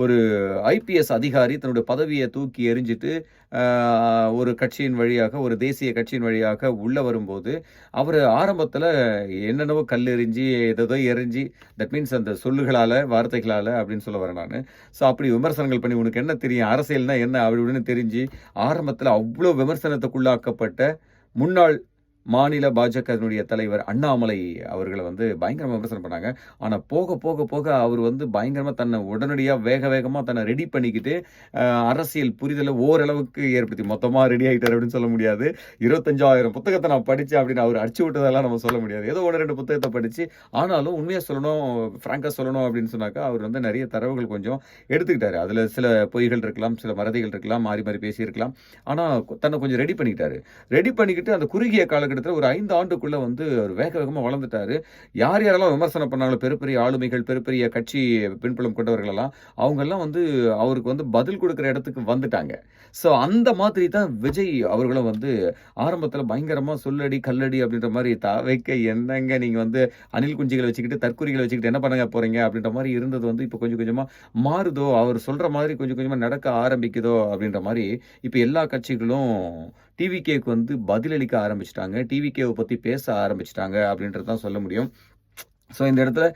ஒரு ஐபிஎஸ் அதிகாரி தன்னுடைய பதவியை தூக்கி எரிஞ்சிட்டு ஒரு கட்சியின் வழியாக ஒரு தேசிய கட்சியின் வழியாக உள்ளே வரும்போது அவர் ஆரம்பத்தில் என்னென்னவோ கல் எறிஞ்சி எதோ எரிஞ்சு தட் மீன்ஸ் அந்த சொல்லுகளால் வார்த்தைகளால் அப்படின்னு சொல்ல வரேன் நான். ஸோ அப்படி விமர்சனங்கள் பண்ணி உனக்கு என்ன தெரியும் அரசியல்னா என்ன அப்படி இப்படின்னு தெரிஞ்சு ஆரம்பத்தில் அவ்வளோ விமர்சனத்துக்குள்ளாக்கப்பட்ட முன்னாள் மாநில பாஜகவினுடைய தலைவர் அண்ணாமலை அவர்களை வந்து பயங்கரமாக விமர்சனம் பண்ணாங்க. ஆனால் போக போக போக அவர் வந்து பயங்கரமாக தன்னை உடனடியாக வேக வேகமாக தன்னை ரெடி பண்ணிக்கிட்டு அரசியல் புரிதலை ஓரளவுக்கு ஏற்படுத்தி மொத்தமாக ரெடி ஆகிட்டார் அப்படின்னு சொல்ல முடியாது. இருபத்தஞ்சாயிரம் புத்தகத்தை நான் படித்தேன் அப்படின்னு அவர் அடிச்சு விட்டதெல்லாம் நம்ம சொல்ல முடியாது. ஏதோ ஒன்று ரெண்டு புத்தகத்தை படித்து ஆனாலும் உண்மையாக சொல்லணும் ஃப்ராங்காக சொல்லணும் அப்படின்னு சொன்னாக்கா அவர் வந்து நிறைய தரவுகள் கொஞ்சம் எடுத்துக்கிட்டாரு. அதில் சில பொய்கள் இருக்கலாம் சில மறதிகள் இருக்கலாம் மாறி மாறி பேசியிருக்கலாம். ஆனால் தன்னை கொஞ்சம் ரெடி பண்ணிக்கிட்டாரு. ரெடி பண்ணிக்கிட்டு அந்த குறுகிய காலகட்டத்தில் ஒரு ஐந்து ஆண்டுக்குள்ளே வந்து அவர் வேக வேகமாக வளர்ந்துட்டாரு. யார் யாரெல்லாம் விமர்சனம் பண்ணாங்களோ பெரிய பெரிய ஆளுமைகள் பெரிய பெரிய கட்சி பின்புலம் கொண்டவர்களெல்லாம் அவங்கெல்லாம் வந்து அவருக்கு வந்து பதில் கொடுக்குற இடத்துக்கு வந்துட்டாங்க. ஸோ அந்த மாதிரி தான் விஜய் அவர்களும் வந்து ஆரம்பத்தில் பயங்கரமாக சொல்லடி கல்லடி அப்படின்ற மாதிரி வைக்க என்னங்க நீங்கள் வந்து அணில் குஞ்சுகளை வச்சுக்கிட்டு தற்கொலைகளை வச்சுக்கிட்டு என்ன பண்ண போகிறீங்க அப்படின்ற மாதிரி இருந்தது வந்து இப்போ கொஞ்சம் கொஞ்சமாக மாறுதோ அவர் சொல்கிற மாதிரி கொஞ்சம் கொஞ்சமாக நடக்க ஆரம்பிக்குதோ அப்படின்ற மாதிரி இப்போ எல்லா கட்சிகளும் டிவிகேக்கு வந்து பதிலளிக்க ஆரம்பிச்சிட்டாங்க. டிவிகேவை பற்றி பேச ஆரம்பிச்சிட்டாங்க அப்படின்றது தான் சொல்ல முடியும். ஸோ இந்த இடத்துல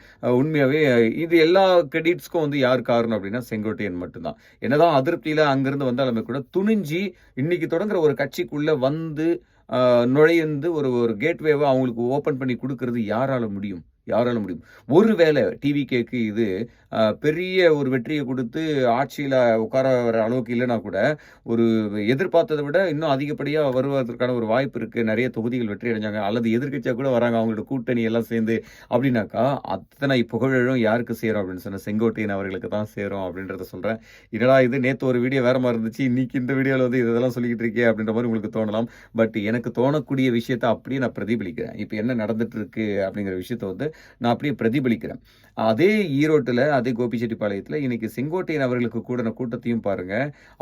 உண்மையாகவே இது எல்லா கிரெடிட்ஸ்க்கும் வந்து யார் காரணம் அப்படின்னா செங்கோட்டையன் மட்டும்தான். என்னதான் அதிருப்தியில் அங்கேருந்து வந்தாலுமே கூட துணிஞ்சி இன்னைக்கு தொடங்குற ஒரு கட்சிக்குள்ளே வந்து நுழையந்து நுழைந்து ஒரு ஒரு கேட்வேவை அவங்களுக்கு ஓப்பன் பண்ணி கொடுக்கறது யாரால முடியும்? யாரால முடியும்? ஒருவேளை டிவிகேக்கு இது பெரிய ஒரு வெற்றியை கொடுத்து ஆட்சியில் உட்கார வர அளவுக்கு இல்லைன்னா கூட ஒரு எதிர்பார்த்ததை விட இன்னும் அதிகப்படியாக வருவதற்கான ஒரு வாய்ப்பு இருக்குது நிறைய தொகுதிகள் வெற்றி அடைஞ்சாங்க. அல்லது எதிர்க்கட்சியாக கூட வராங்க. அவங்களோட கூட்டணி எல்லாம் சேர்ந்து அப்படின்னாக்கா அத்தனை புகழும் யாருக்கு சேரும் அப்படின்னு சொன்ன செங்கோட்டையன் அவர்களுக்கு தான் சேரும் அப்படின்றத சொல்கிறேன் என்னடா இது நேற்று ஒரு வீடியோ வேற மாதிரி இருந்துச்சு. இன்னைக்கு இந்த வீடியோவில் வந்து இதெல்லாம் சொல்லிக்கிட்டு இருக்கே அப்படின்ற மாதிரி உங்களுக்கு தோணலாம். பட் எனக்கு தோணக்கூடிய விஷயத்தை அப்படியே நான் பிரதிபலிக்கிறேன். இப்போ என்ன நடந்துட்டு இருக்கு அப்படிங்கிற விஷயத்த வந்து நான் அப்படியே பிரதிபலிக்கிறேன். அதே ஈரோட்டில் அதே கோபிச்செட்டிப்பாளையத்தில் இன்னைக்கு செங்கோட்டையன் அவர்களுக்கு கூடின கூட்டத்தையும் பாருங்க.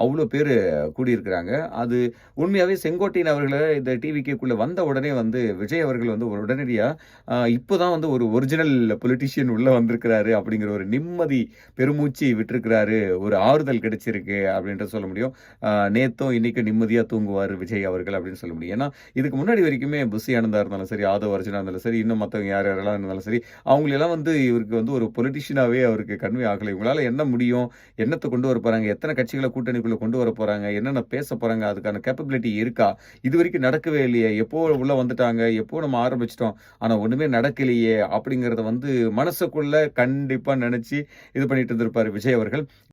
அவ்வளோ பேர் கூடியிருக்கிறாங்க. அது உண்மையாகவே செங்கோட்டையன் அவர்களை இந்த டிவிக்குள்ளே வந்த உடனே வந்து விஜய் அவர்கள் வந்து ஒரு உடனடியாக இப்போதான் வந்து ஒரு ஒரிஜினல் பொலிட்டிஷியன் உள்ளே வந்திருக்கிறாரு அப்படிங்கிற ஒரு நிம்மதி பெருமூச்சு விட்டுருக்கிறாரு. ஒரு ஆறுதல் கிடைச்சிருக்கு அப்படின்ற சொல்ல முடியும். நேத்தும் இன்னைக்கு நிம்மதியாக தூங்குவார் விஜய் அவர்கள் அப்படின்னு சொல்ல முடியும். ஏன்னா இதுக்கு முன்னாடி வரைக்குமே புஷி ஆனந்தா இருந்தாலும் சரி ஆதவ அர்ஜுனா இருந்தாலும் சரி இன்னும் மற்றவங்க யார் யாரெல்லாம் இருந்தாலும் சரி அவங்களெல்லாம் வந்து இவருக்கு வந்து ஒரு பொலிட்டிஷியனாகவே அவருக்கு கன்வே ஆகலை. இவங்களால என்ன முடியும்? என்னத்தை கொண்டு வர போறாங்க? எத்தனை கட்சிகளை கூட்டணிக்குள்ளே கொண்டு வர போறாங்க? என்னென்ன பேச போறாங்க? அதுக்கான கேப்பபிலிட்டி இருக்கா? இது வரைக்கும் நடக்கவே இல்லையே. எப்போ உள்ள வந்துட்டாங்க? எப்போ நம்ம ஆரம்பிச்சிட்டோம்? ஆனா ஒண்ணுமே நடக்கலையே அப்படிங்கறத வந்து மனசுக்குள்ள கண்டிப்பா நினைச்சு இது பண்ணிட்டு இருந்திருப்பாரு விஜய் அவர்கள்.